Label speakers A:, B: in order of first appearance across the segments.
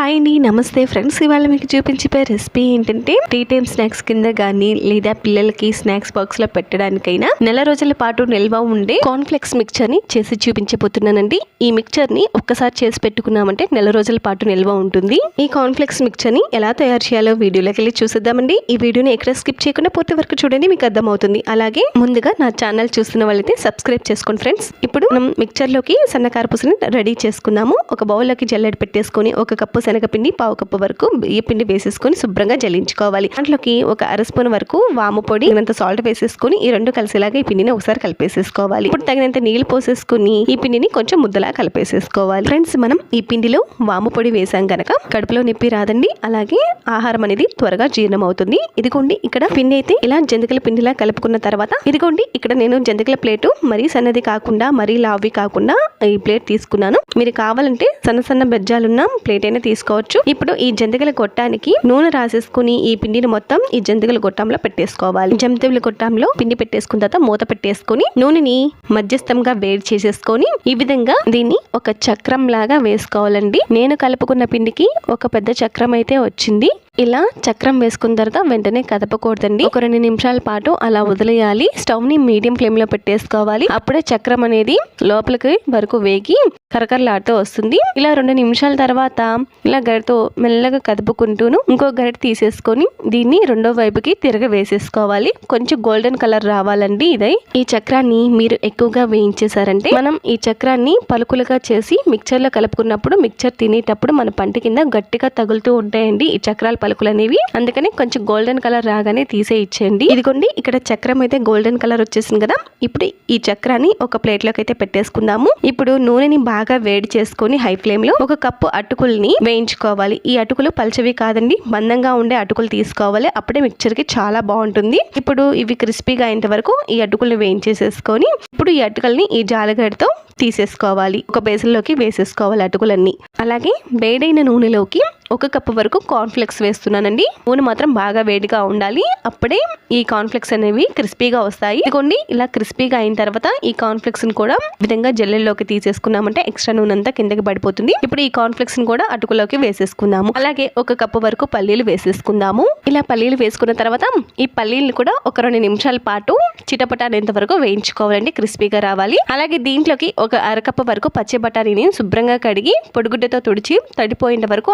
A: Hi అండి నమస్తే friends. ఇవాళ మీకు చూపించే రెసిపీ ఏంటంటే టీ టైమ్ స్నాక్స్ కింద కానీ లేదా పిల్లలకి స్నాక్స్ బాక్స్లో పెట్టడానికైనా నెల రోజుల పాటు నిల్వ ఉండే కాన్ఫ్లెక్స్ మిక్చర్ని చేసి చూపించబోతున్నానండి. ఈ మిక్చర్ని ఒక్కసారి చేసి పెట్టుకున్నామంటే నెల రోజుల పాటు నిల్వ ఉంటుంది. ఈ కాన్ఫ్లెక్స్ మిక్చర్ని ఎలా తయారు చేయాలో వీడియోలోకి వెళ్ళి చూసేద్దామండి. ఈ వీడియోని ఎక్కడ స్కిప్ చేయకుండా పూర్తి వరకు చూడండి మీకు అర్థమవుతుంది. అలాగే ముందుగా నా ఛానల్ చూస్తున్న వాళ్ళైతే సబ్స్క్రైబ్ చేసుకోండి ఫ్రెండ్స్. ఇప్పుడు మనం మిక్చర్లోకి సన్నకారపూసని రెడీ చేసుకుందాము. ఒక బౌల్లోకి జల్లెడ పెట్టేసుకొని ఒక కప్పు శనగపిండి పావు కప్పు వరకు బియ్య పిండి వేసేసుకొని శుభ్రంగా జల్లించుకోవాలి. దాంట్లోకి ఒక అర స్పూన్ వరకు వాము పొడి తగినంత సాల్ట్ వేసేసుకొని ఈ రెండు కలిసేలాగా ఈ పిండిని ఒకసారి కలిపేసేసుకోవాలి. ఇప్పుడు తగినంత నీళ్ళు పోసేసుకుని ఈ పిండిని కొంచెం ముద్దలా కలిపేసేసుకోవాలి. ఫ్రెండ్స్ మనం ఈ పిండిలో వాము పొడి వేసాం గనక కడుపులో నొప్పి రాదండి. అలాగే ఆహారం అనేది త్వరగా జీర్ణం అవుతుంది ఇదిగోండి ఇక్కడ పిండి అయితే ఇలా జంతికల పిండిలా కలుపుకున్న తర్వాత ఇదిగోండి ఇక్కడ నేను జంతికల ప్లేటు మరీ సన్నది కాకుండా మరీ లావి కాకుండా ఈ ప్లేట్ తీసుకున్నాను. మీరు కావాలంటే సన్న సన్న బెజ్జాలున్న ప్లేట్ అయినా తీసుకోవచ్చు. ఇప్పుడు ఈ జంతికల గొట్టానికి నూనె రాసేసుకుని ఈ పిండిని మొత్తం ఈ జంతికల గొట్టంలో పెట్టేసుకోవాలి. జంతికల గొట్టంలో పిండి పెట్టేసుకున్న తర్వాత మూత పెట్టేసుకుని నూనెని మధ్యస్థంగా వేడి చేసేసుకొని ఈ విధంగా దీన్ని ఒక చక్రం లాగా వేసుకోవాలండి. నేను కలుపుకున్న పిండికి ఒక పెద్ద చక్రం అయితే వచ్చింది. ఇలా చక్రం వేసుకున్న తర్వాత వెంటనే కదపకూడదండి. ఒక రెండు నిమిషాల పాటు అలా వదిలేయాలి. స్టవ్ని మీడియం ఫ్లేమ్లో పెట్టేసుకోవాలి. అప్పుడే చక్రం అనేది లోపలికి వరకు వేగి కరకరలాడుతూ వస్తుంది. ఇలా రెండు నిమిషాల తర్వాత ఇలా గరిటతో మెల్లగా కదుపుకుంటూను ఇంకో గరిట తీసేసుకొని దీన్ని రెండో వైపుకి తిరగ వేసేసుకోవాలి. కొంచెం గోల్డెన్ కలర్ రావాలండి ఇదై. ఈ చక్రాన్ని మీరు ఎక్కువగా వేయించేశారంటే మనం ఈ చక్రాన్ని పలుకులుగా చేసి మిక్చర్లో కలుపుకున్నప్పుడు మిక్చర్ తినేటప్పుడు మన పంట కింద గట్టిగా తగులుతూ ఉంటాయండి ఈ చక్రాలు పలుకులు అనేవి అందుకని కొంచెం గోల్డెన్ కలర్ రాగానే తీసే ఇచ్చేయండి. ఇదిగోండి ఇక్కడ చక్రం అయితే గోల్డెన్ కలర్ వచ్చేసింది కదా. ఇప్పుడు ఈ చక్రాన్ని ఒక ప్లేట్లోకి అయితే పెట్టేసుకుందాము. ఇప్పుడు నూనెని బాగా వేడి చేసుకుని హై ఫ్లేమ్లో ఒక కప్పు అటుకుల్ని వేయించుకోవాలి. ఈ అటుకులు పల్చవి కాదండి మందంగా ఉండే అటుకులు తీసుకోవాలి. అప్పుడే మిక్చర్కి చాలా బాగుంటుంది. ఇప్పుడు ఇవి క్రిస్పీగా అయ్యేంత వరకు ఈ అటుకుల్ని వేయించేసేసుకొని ఇప్పుడు ఈ అటుకల్ని ఈ జాలగడతో తీసేసుకోవాలి. ఒక బేసన్లోకి వేసేసుకోవాలి అటుకులన్నీ. అలాగే వేడైన నూనెలోకి ఒక కప్పు వరకు కార్న్ఫ్లెక్స్ వేస్తున్నానండి. నూనె మాత్రం బాగా వేడిగా ఉండాలి. అప్పుడే ఈ కార్న్ఫ్లెక్స్ అనేవి క్రిస్పీగా వస్తాయి. ఇదిగోండి ఇలా క్రిస్పీగా అయిన తర్వాత ఈ కార్న్ఫ్లెక్స్ని కూడా విధంగా జల్లెల్లోకి తీసేసుకున్నామంటే ఎక్స్ట్రా నూనె అంతా కిందకి పడిపోతుంది. ఇప్పుడు ఈ కార్న్ఫ్లెక్స్ని కూడా అటుకులోకి వేసేసుకుందాము. అలాగే ఒక కప్పు వరకు పల్లీలు వేసేసుకుందాము. ఇలా పల్లీలు వేసుకున్న తర్వాత ఈ పల్లీలు కూడా ఒక రెండు నిమిషాల పాటు చిటపటానేంత వరకు వేయించుకోవాలండి. క్రిస్పీగా రావాలి. అలాగే దీంట్లోకి ఒక అరకప్పు వరకు పచ్చి బఠానీని శుభ్రంగా కడిగి పొడిగుడ్డతో తుడిచి తడిపోయేంత వరకు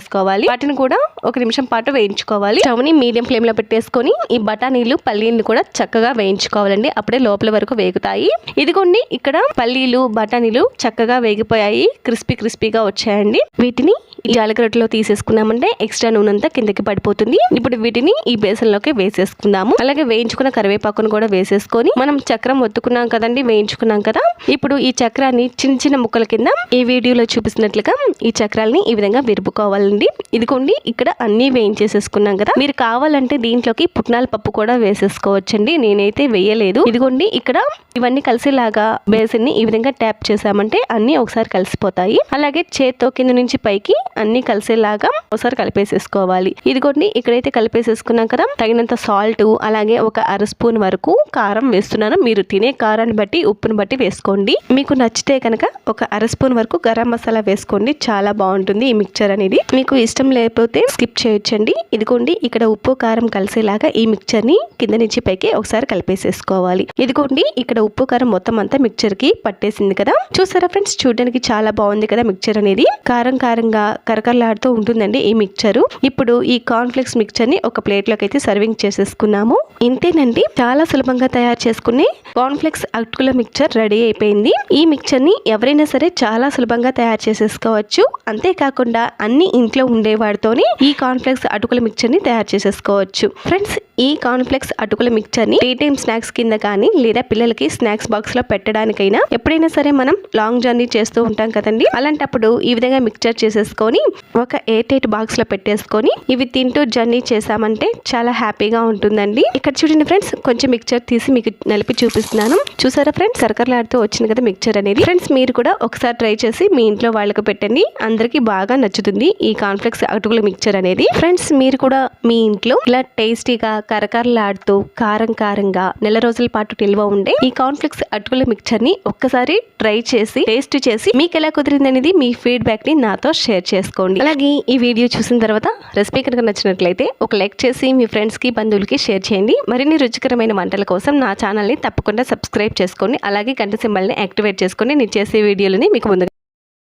A: ఆరపెట్టేసుకోవాలి వాటిని కూడా ఒక నిమిషం పాటు వేయించుకోవాలి. స్టవ్ని మీడియం ఫ్లేమ్లో పెట్టేసుకొని ఈ బఠానీలు పల్లీలు కూడా చక్కగా వేయించుకోవాలండి. అప్పుడే లోపల వరకు వేగుతాయి. ఇదిగోండి ఇక్కడ పల్లీలు బఠానీలు చక్కగా వేగిపోయాయి. క్రిస్పీ క్రిస్పీగా వచ్చాయండి. వీటిని ఈ జాలకరట్లో తీసేసుకున్నామంటే ఎక్స్ట్రా నూనె అంతా కిందకి పడిపోతుంది. ఇప్పుడు వీటిని ఈ బేసన్లోకి వేసేసుకుందాము. అలాగే వేయించుకున్న కరివేపాకును కూడా వేసేసుకొని మనం చక్రం ఒత్తుకున్నాం కదండి వేయించుకున్నాం కదా. ఇప్పుడు ఈ చక్రాన్ని చిన్న చిన్న ముక్కల కింద ఈ వీడియోలో చూపిస్తున్నట్లుగా ఈ చక్రాలని ఈ విధంగా విరుపుకోవాలి వేసుకోవాలండి ఇదిగోండి ఇక్కడ అన్ని వేయించేసేసుకున్నాం కదా. మీరు కావాలంటే దీంట్లోకి పుట్నాల పప్పు కూడా వేసేసుకోవచ్చండి. నేనైతే వేయలేదు. ఇదిగోండి ఇక్కడ ఇవన్నీ కలిసేలాగా బేసన్ ఈ విధంగా ట్యాప్ చేసామంటే అన్ని ఒకసారి కలిసిపోతాయి. అలాగే చేత్తో కింద నుంచి పైకి అన్ని కలిసేలాగా ఒకసారి కలిపేసేసుకోవాలి. ఇదిగోండి ఇక్కడైతే కలిపేసేసుకున్నాం కదా. తగినంత సాల్ట్ అలాగే ఒక అర స్పూన్ వరకు కారం వేస్తున్నాను. మీరు తినే కారాన్ని బట్టి ఉప్పును బట్టి వేసుకోండి. మీకు నచ్చితే కనుక ఒక అర స్పూన్ వరకు గరం మసాలా వేసుకోండి. చాలా బాగుంటుంది ఈ మిక్చర్ అనేది. మీకు ఇష్టం లేకపోతే స్కిప్ చేయొచ్చండి. ఇదిగోండి ఇక్కడ ఉప్పు కారం కలిసేలాగా ఈ మిక్చర్ని కింద నుంచి పైకి ఒకసారి కలిపేసేసుకోవాలి. ఇదిగోండి ఇక్కడ ఉప్పు కారం మొత్తం అంతా మిక్చర్కి పట్టేసింది కదా. చూసారా ఫ్రెండ్స్ చూడడానికి చాలా బాగుంది కదా మిక్చర్ అనేది. కారం కారంగా కరకరలాడుతూ ఉంటుందండి ఈ మిక్చర్. ఇప్పుడు ఈ కార్న్ఫ్లెక్స్ మిక్చర్ని ఒక ప్లేట్లోకి అయితే సర్వింగ్ చేసేసుకున్నాము. ఇంతేనండి చాలా సులభంగా తయారు చేసుకునే కార్న్ఫ్లెక్స్ అటుకుల మిక్చర్ రెడీ అయిపోయింది. ఈ మిక్చర్ని ఎవరైనా సరే చాలా సులభంగా తయారు చేసేసుకోవచ్చు. అంతేకాకుండా అన్ని ఇంట్లో ఉండేవాడితోని ఈ కార్న్ఫ్లెక్స్ అటుకుల మిక్చర్ని తయారు చేసేసుకోవచ్చు. ఫ్రెండ్స్ ఈ కాన్ఫ్లెక్స్ అటుకుల మిక్చర్ని టీ టైమ్ స్నాక్స్ కింద కానీ లేదా పిల్లలకి స్నాక్స్ బాక్స్లో పెట్టడానికైనా ఎప్పుడైనా సరే మనం లాంగ్ జర్నీ చేస్తూ ఉంటాం కదండి. అలాంటప్పుడు ఈ విధంగా మిక్చర్ చేసేసుకొని ఒక ఎయిర్ టైట్ బాక్స్లో పెట్టేసుకొని ఇవి తింటూ జర్నీ చేసామంటే చాలా హ్యాపీగా ఉంటుందండి. ఇక్కడ చూడండి ఫ్రెండ్స్ కొంచెం మిక్చర్ తీసి మీకు నలిపి చూపిస్తున్నాను. చూసారా ఫ్రెండ్స్? సరకరలాడుతూ వచ్చింది కదా మిక్చర్ అనేది. ఫ్రెండ్స్ మీరు కూడా ఒకసారి ట్రై చేసి మీ ఇంట్లో వాళ్ళకి పెట్టండి. అందరికీ బాగా నచ్చుతుంది ఈ కాన్ఫ్లెక్స్ అటుకుల మిక్చర్ అనేది. ఫ్రెండ్స్ మీరు కూడా మీ ఇంట్లో ఇలా టేస్టీగా కరకరలాడుతూ కారం కారంగా నెల రోజుల పాటు నిల్వ ఉండే ఈ కాన్ఫ్లెక్స్ అటుకుల మిక్చర్ని ఒక్కసారి ట్రై చేసి టేస్ట్ చేసి మీకు ఎలా కుదిరింది అనేది మీ ఫీడ్బ్యాక్ని నాతో షేర్ చేసుకోండి. అలాగే ఈ వీడియో చూసిన తర్వాత రెసిపీ కనుక నచ్చినట్లయితే ఒక లైక్ చేసి మీ ఫ్రెండ్స్కి బంధువులకి షేర్ చేయండి. మరిన్ని రుచికరమైన వంటల కోసం నా ఛానల్ని తప్పకుండా సబ్స్క్రైబ్ చేసుకోండి. అలాగే గంట సింబల్ని యాక్టివేట్ చేసుకోండి నేను చేసే వీడియోలని మీకు ముందుగా